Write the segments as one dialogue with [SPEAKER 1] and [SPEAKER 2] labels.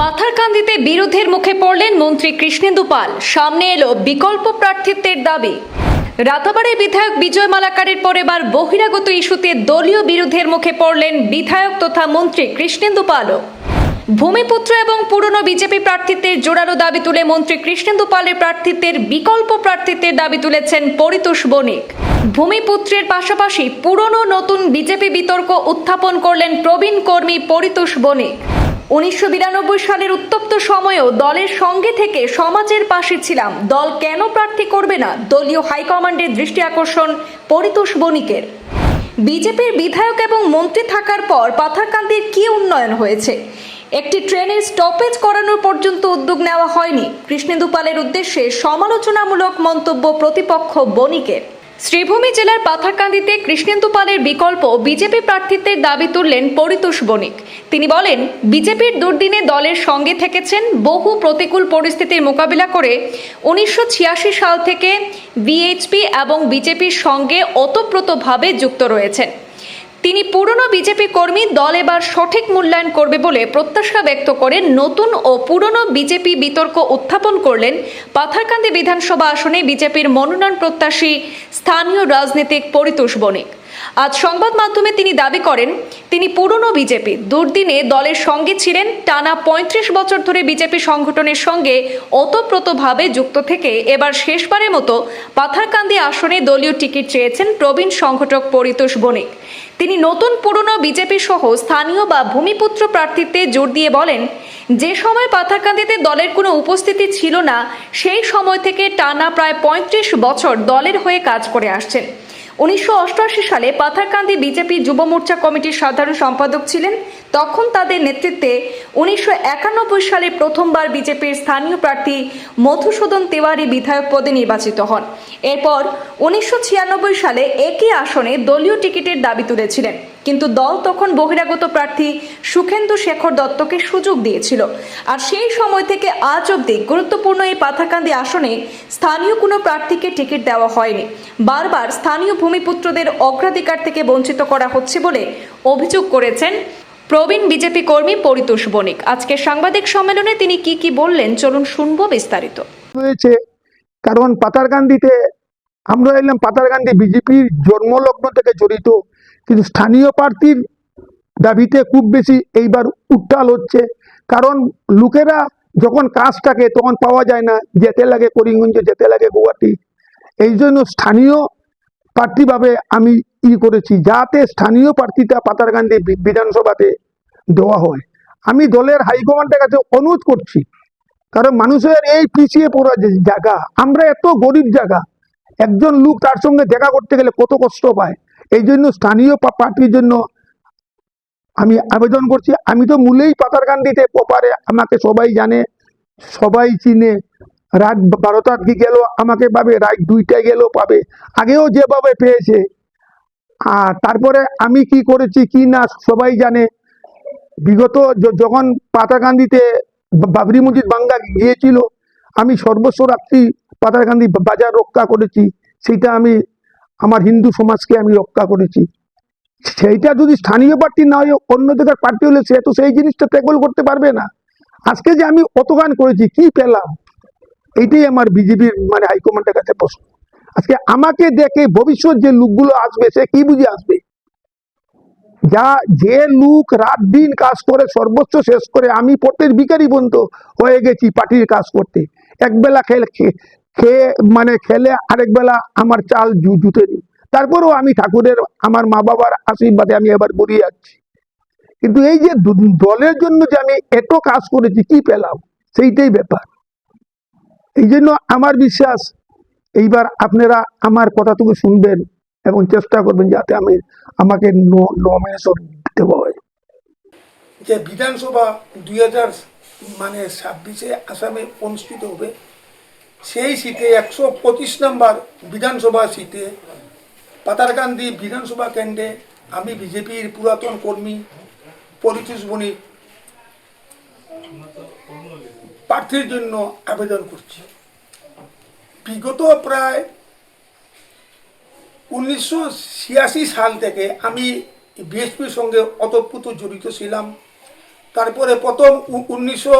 [SPEAKER 1] পাথারকান্দিতে বিরোধের মুখে পড়লেন মন্ত্রী কৃষ্ণেন্দু পাল। সামনে এলো বিকল্প প্রার্থিত্বের দাবি। রাতাবাড়ির বিধায়ক বিজয় মালাকারের পর এবার বহিরাগত ইস্যুতে দলীয় বিরোধের মুখে পড়লেন বিধায়ক তথা মন্ত্রী কৃষ্ণেন্দু পালও। ভূমিপুত্র এবং পুরনো বিজেপি প্রার্থিত্বের জোরালো দাবি তুলে মন্ত্রী কৃষ্ণেন্দু পালের প্রার্থিত্বের বিকল্প প্রার্থিত্বের দাবি তুলেছেন পরিতোষ বণিক। ভূমিপুত্রের পাশাপাশি পুরনো নতুন বিজেপি বিতর্ক উত্থাপন করলেন প্রবীণ কর্মী পরিতোষ বণিক। উনিশশো বিরানব্বই সালের উত্তপ্ত সময়েও দলের সঙ্গে থেকে সমাজের পাশে ছিলাম। দল কেন প্রার্থী করবে না? দলীয় হাইকমান্ডের দৃষ্টি আকর্ষণ পরিতোষ বণিকের। বিজেপির বিধায়ক এবং মন্ত্রী থাকার পর পাথারকান্দির কি উন্নয়ন হয়েছে? একটি ট্রেনের স্টপেজ করানোর পর্যন্ত উদ্যোগ নেওয়া হয়নি। কৃষ্ণেন্দু পালের উদ্দেশ্যে সমালোচনামূলক মন্তব্য প্রতিপক্ষ বণিকের। শ্রীভূমি জেলার পাথারকান্দিতে কৃষ্ণেন্দু পালের বিকল্প বিজেপি প্রার্থিত্বের দাবি তুললেন পরিতোষ বণিক। তিনি বলেন, বিজেপির দুর্দিনে দলের সঙ্গে থেকেছেন বহু প্রতিকূল পরিস্থিতির মোকাবিলা করে উনিশশো ছিয়াশি সাল থেকে বিএইচপি এবং বিজেপির সঙ্গে ওতপ্রোতভাবে যুক্ত রয়েছেন। তিনি পুরনো বিজেপি কর্মী দল এবার সঠিক মূল্যায়ন করবে বলে প্রত্যাশা ব্যক্ত করে নতুন ও পুরনো বিজেপি বিতর্ক উত্থাপন করলেন পাথারকান্দি বিধানসভা আসনে বিজেপির মনোনয়ন প্রত্যাশী স্থানীয় রাজনীতিক পরিতোষ বণিক। আজ সংবাদ মাধ্যমে তিনি দাবি করেন, তিনি পুরনো বিজেপি, দুর্দিনে দলের সঙ্গে ছিলেন, টানা পঁয়ত্রিশ বছর ধরে বিজেপি সংগঠনের সঙ্গে ওতপ্রোতভাবে যুক্ত থেকে এবার শেষবারের মতো পাথারকান্দি আসনে দলীয় টিকিট চেয়েছেন প্রবীণ সংগঠক পরিতোষ বণিক। তিনি নতুন পুরনো বিজেপি সহ স্থানীয় বা ভূমিপুত্র প্রার্থীতে জোর দিয়ে বলেন, যে সময় পাথারকান্দিতে দলের কোনো উপস্থিতি ছিল না, সেই সময় থেকে টানা প্রায় পঁয়ত্রিশ বছর দলের হয়ে কাজ করে আসছেন। উনিশশো অষ্টআশি সালে পাথারকান্দি বিজেপি যুব মোর্চা কমিটির সাধারণ সম্পাদক ছিলেন। তখন তাদের নেতৃত্বে উনিশশো একানব্বই সালে প্রথমবার বিজেপির স্থানীয় প্রার্থী মধুসূদন তিওয়ারি বিধায়ক পদে নির্বাচিত হন। এরপর উনিশশো ছিয়ানব্বই সালে একই আসনে দলীয় টিকিটের দাবি তুলেছিলেন। কিন্তু দল তখন বহিরাগত প্রার্থী সুখেন্দু শেখর দত্তকে সুযোগ দিয়েছিল। আর সেই সময় থেকে আজ অব্দি গুরুত্বপূর্ণ এই পাথারকান্দি আসনে স্থানীয় কোনো প্রার্থীকে টিকিট দেওয়া হয়নি। বারবার স্থানীয় ভূমিপুত্রদের অগ্রাধিকার থেকে বঞ্চিত করা হচ্ছে বলে অভিযোগ করেছেন প্রবীণ বিজেপি কর্মী পরিতোষ বণিক। আজকে সাংবাদিক সম্মেলনে তিনি কি কি বললেন চলুন শুনব বিস্তারিত।
[SPEAKER 2] হয়েছে, কারণ পাতারকান্দিতে আমরা এলাম পাতারকান্দি বিজেপির জন্মলগ্ন থেকে জড়িত। কিন্তু স্থানীয় প্রার্থীর দাবিতে খুব বেশি এইবার উত্তাল হচ্ছে। কারণ লোকেরা যখন কাজ থাকে তখন পাওয়া যায় না, যেতে লাগে করিমগঞ্জ, যেতে লাগে গুয়াহাটি। এই জন্য স্থানীয় প্রার্থীভাবে আমি ই করেছি, যাতে স্থানীয় প্রার্থীটা পাতারকান্দি বিধানসভাতে দেওয়া হয়। আমি দলের হাইকমান্ডের কাছে অনুরোধ করছি, কারণ মানুষের এই পিছিয়ে পড়া যে জায়গা, আমরা এত গরিব জায়গা, একজন লোক তার সঙ্গে দেখা করতে গেলে কত কষ্ট পায়। এই জন্য স্থানীয় পার্টির জন্য আমি আবেদন করছি। আমি তো মূলেই পাতারকান্দিতে ওপারে আমাকে সবাই জানে, সবাই চিনে। রাত বারোটার কি গেল, আমাকে পাবে, রাত দুইটায় গেলেও পাবে। আগেও যেভাবে পেয়েছে। আর তারপরে আমি কি করেছি কি না সবাই জানে। বিগত যখন পাতাকান্দিতে বা- বাবরি মসজিদ বাঙ্গা গিয়েছিল, আমি সর্বস্ব রাত্রি পাতাকান্দি বা- বাজার রক্ষা করেছি। সেটা আমি আমার হিন্দু সমাজকে আমি রক্ষা করেছি। সেইটা যদি স্থানীয় প্রার্থী না হয়, অন্য জায়গার প্রার্থী হলে সে তো সেই জিনিসটা টেকল করতে পারবে না। আজকে যে আমি অত গান করেছি, কি পেলাম? এইটাই আমার বিজেপির মানে হাইকমান্ডের কাছে প্রশ্ন। আজকে আমাকে দেখে ভবিষ্যৎ যে লোকগুলো আসবে, সে কি বুঝে আসবে? যা, যে লোক রাত দিন কাজ করে, সর্বোচ্চ শেষ করে, আমি পটের বিকারি পর্যন্ত হয়ে গেছি পার্টির কাজ করতে। একবেলা খেলে, খে- খেয়ে মানে খেলে আরেক বেলা আমার চাল জু- জুতে নি তারপরেও আমি ঠাকুরের, আমার মা বাবার আশীর্বাদে আমি এবার গড়িয়ে যাচ্ছি কিন্তু এই যে দলের জন্য যে আমি এত কাজ করেছি, কি পেলাম? সেইটাই ব্যাপার। এই জন্য আমার বিশ্বাস, এইবার আপনারা আমার কথাটুকু শুনবেন এবং চেষ্টা করবেন যাতে আমি আমাকে নমিনেশন দেওয়া হয়।
[SPEAKER 3] যে বিধানসভা দুই হাজার মানে ছাব্বিশে আসামে অনুষ্ঠিত হবে সেই সিটে একশো পঁচিশ নম্বর বিধানসভা সিটে পাতারকান্দি বিধানসভা কেন্দ্রে আমি বিজেপির পুরাতন কর্মী পরিতোষ বণিক প্রার্থীর জন্য আবেদন করছি। বিগত প্রায় উনিশশো ছিয়াশি সাল থেকে আমি বিএসপির সঙ্গে অতপ্রুত জড়িত ছিলাম।
[SPEAKER 2] তারপরে প্রথম উনিশশো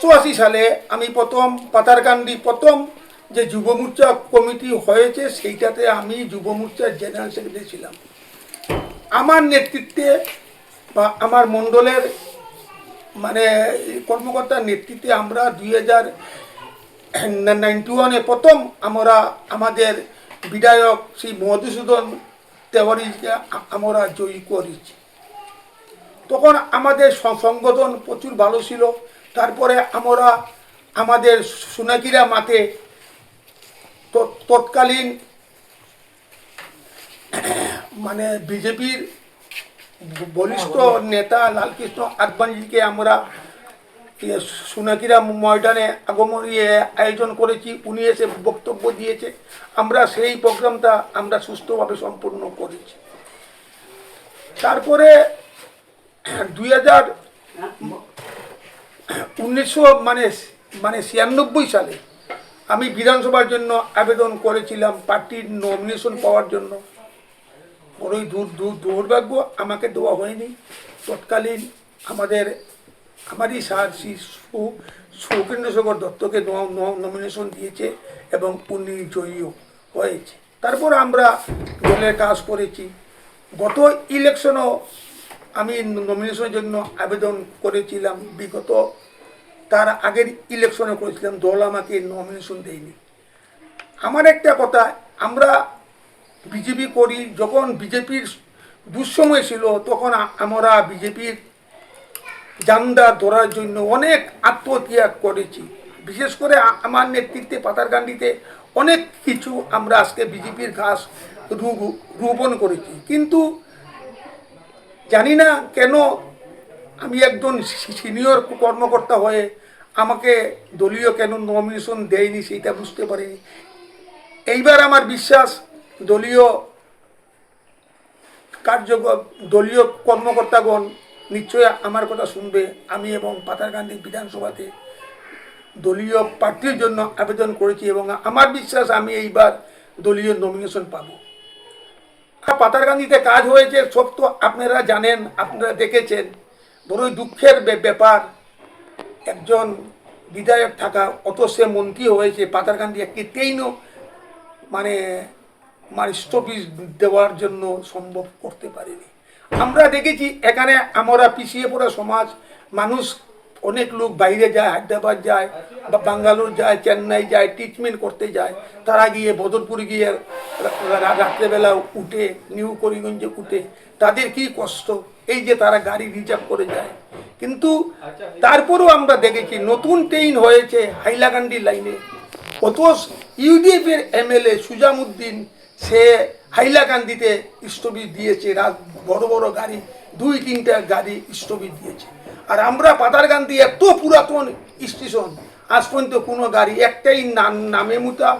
[SPEAKER 2] অষ্টআশি সালে আমি প্রথম পাতারকান্দি প্রথম যে যুব মোর্চা কমিটি হয়েছে, সেইটাতে আমি যুব মোর্চার জেনারেল সেক্রেটারি ছিলাম। আমার নেতৃত্বে বা আমার মণ্ডলের মানে কর্মকর্তার নেতৃত্বে আমরা দুই হাজার নাইনটি ওয়ানে প্রথম আমরা আমাদের বিধায়ক শ্রী মধুসূদন তেওয়ারিকে আমরা জয়ী করেছি। তখন আমাদের সংগঠন প্রচুর ভালো ছিল। তারপরে আমরা আমাদের সোনাকিরা মাঠে তৎ- তৎকালীন মানে বিজেপির বলিষ্ঠ নেতা লালকৃষ্ণ আদবানিকে আমরা সোনাকিরা ময়দানে আগমন ইয়ে আয়োজন করেছি উনি এসে বক্তব্য দিয়েছে। আমরা সেই প্রোগ্রামটা আমরা সুস্থভাবে সম্পূর্ণ করেছি। তারপরে দুই হাজার উনিশশো মানে মানে ছিয়ানব্বই সালে আমি বিধানসভার জন্য আবেদন করেছিলাম পার্টির নমিনেশন পাওয়ার জন্য। বড়ই দূর দূর, দুর্ভাগ্য আমাকে দেওয়া হয়নি। তৎকালীন আমাদের, আমারই স্যার শ্রী সুকেন্দ্রশেখর দত্তকে নমিনেশন দিয়েছে এবং উনি জয়ীও হয়েছে। তারপর আমরা দলের কাজ করেছি। গত ইলেকশনও আমি নমিনেশনের জন্য আবেদন করেছিলাম, বিগত তার আগের ইলেকশনে করেছিলাম, দল আমাকে নমিনেশন দেয়নি। আমার একটা কথা, আমরা বিজেপি করি, যখন বিজেপির দুঃসময় ছিল, তখন আমরা বিজেপির জান্দা ধরার জন্য অনেক আত্মত্যাগ করেছি। বিশেষ করে আমার নেতৃত্বে পাতারকান্দিতে অনেক কিছু আমরা আজকে বিজেপির ঘাস রোপণ করেছি। কিন্তু জানি না কেন আমি একজন সিনিয়র কর্মকর্তা হয়ে আমাকে দলীয় কেন নমিনেশন দেয়নি সেটা বুঝতে পারিনি। এইবার আমার বিশ্বাস দলীয় কার্য দলীয় কর্মকর্তাগণ নিশ্চয় আমার কথা শুনবে। আমি এবং পাতারকান্দি বিধানসভাতে দলীয় প্রার্থীর জন্য আবেদন করেছি এবং আমার বিশ্বাস আমি এইবার দলীয় নমিনেশন পাবো। পাতারকান্দিতে কাজ হয়েছে, সব তো আপনারা জানেন, আপনারা দেখেছেন। বড়ই দুঃখের ব্যাপার। একজন বিধায়ক থাকা, অত সে মন্ত্রী হয়েছে পাতারকান্দি একটি ট্রেনও মানে মানে স্টপিস দেওয়ার জন্য সম্ভব করতে পারেনি। আমরা দেখেছি, এখানে আমরা পিছিয়ে পড়া সমাজ, মানুষ অনেক লোক বাইরে যায় হায়দ্রাবাদ যায় বা বাঙ্গালোর যায় চেন্নাই যায় ট্রিটমেন্ট করতে যায়। তারা গিয়ে বদরপুর গিয়ে রাত্রেবেলা উঠে নিউ করিগঞ্জে উঠে তাদের কি কষ্ট? এই যে তারা গাড়ি রিজার্ভ করে যায়। কিন্তু তারপরেও আমরা দেখেছি নতুন ট্রেন হয়েছে হাইলাকান্দি লাইনে অথচ ইউডিএফ এর এমএলএ সুজামুদ্দিন সে হাইলাকান্দিতে স্থবির দিয়েছে। রাত বড় বড় গাড়ি দুই তিনটা গাড়ি স্থবির দিয়েছে। আর আমরা পাতারকান্দি এত পুরাতন স্টেশন, আজ পর্যন্ত কোনো গাড়ি, একটাই নাম মুতা,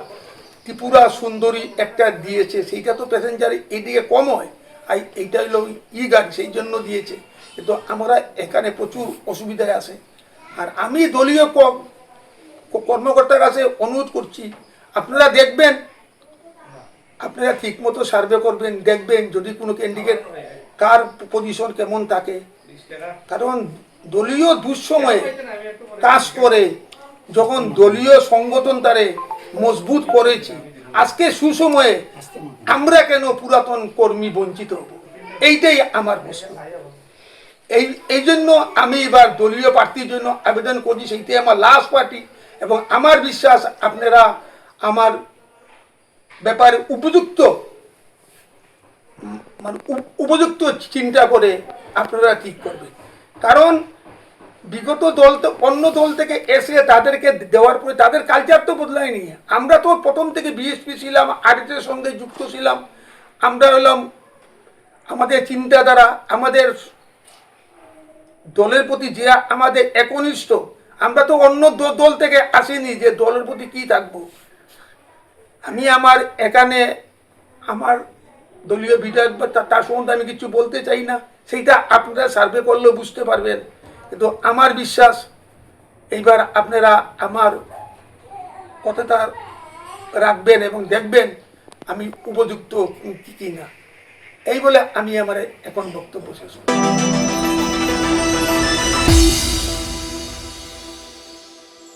[SPEAKER 2] ত্রিপুরা সুন্দরী একটা দিয়েছে, সেইটা তো প্যাসেঞ্জার এদিকে কম হয়। আর এইটা হলো ই গাড়ি, সেই জন্য দিয়েছে। কিন্তু আমরা এখানে প্রচুর অসুবিধায় আছে। আর আমি দলীয় ক- ক- কর্মকর্তার কাছে অনুরোধ করছি, আপনারা দেখবেন, আপনারা ঠিকমতো সার্ভে করবেন, দেখবেন যদি কোনো ক্যান্ডিডেট কার পজিশন কেমন থাকে। কারণ দলীয় দুঃসময়ে কাজ করে। যখন দলীয় সংগঠন তারে মজবুত করেছি আজকে সুসময়ে আমরা কেন পুরাতন কর্মী বঞ্চিত হব? এইটাই আমার প্রশ্ন। এই এই জন্য আমি এবার দলীয় প্রার্থীর জন্য আবেদন করছি সেইটাই আমার লাস্ট পার্টি এবং আমার বিশ্বাস আপনারা আমার ব্যাপারে উপযুক্ত মানে উপ- উপযুক্ত চিন্তা করে আপনারা ঠিক করবেন। কারণ বিগত দল তো, অন্য দল থেকে এসে তাদেরকে দেওয়ার পরে তাদের কালচার তো বদলায়নি। আমরা তো প্রথম থেকে বিএসপি ছিলাম আরএসের সঙ্গে যুক্ত ছিলাম। আমরা হলাম আমাদের চিন্তাধারা, আমাদের দলের প্রতি যে আমাদের একনিষ্ঠ, আমরা তো অন্য দল থেকে আসিনি যে দলের প্রতি কি থাকব। আমি আমার এখানে আমার দলীয় বিধায়ক বা তার সম্বন্ধে আমি কিছু বলতে চাই না। সেইটা আপনারা সার্ভে করলেও বুঝতে পারবেন কিন্তু আমার বিশ্বাস, এইবার আপনারা আমার কথাটা রাখবেন এবং দেখবেন আমি উপযুক্ত কি কি না এই বলে আমি আমার এখন বক্তব্য শেষ।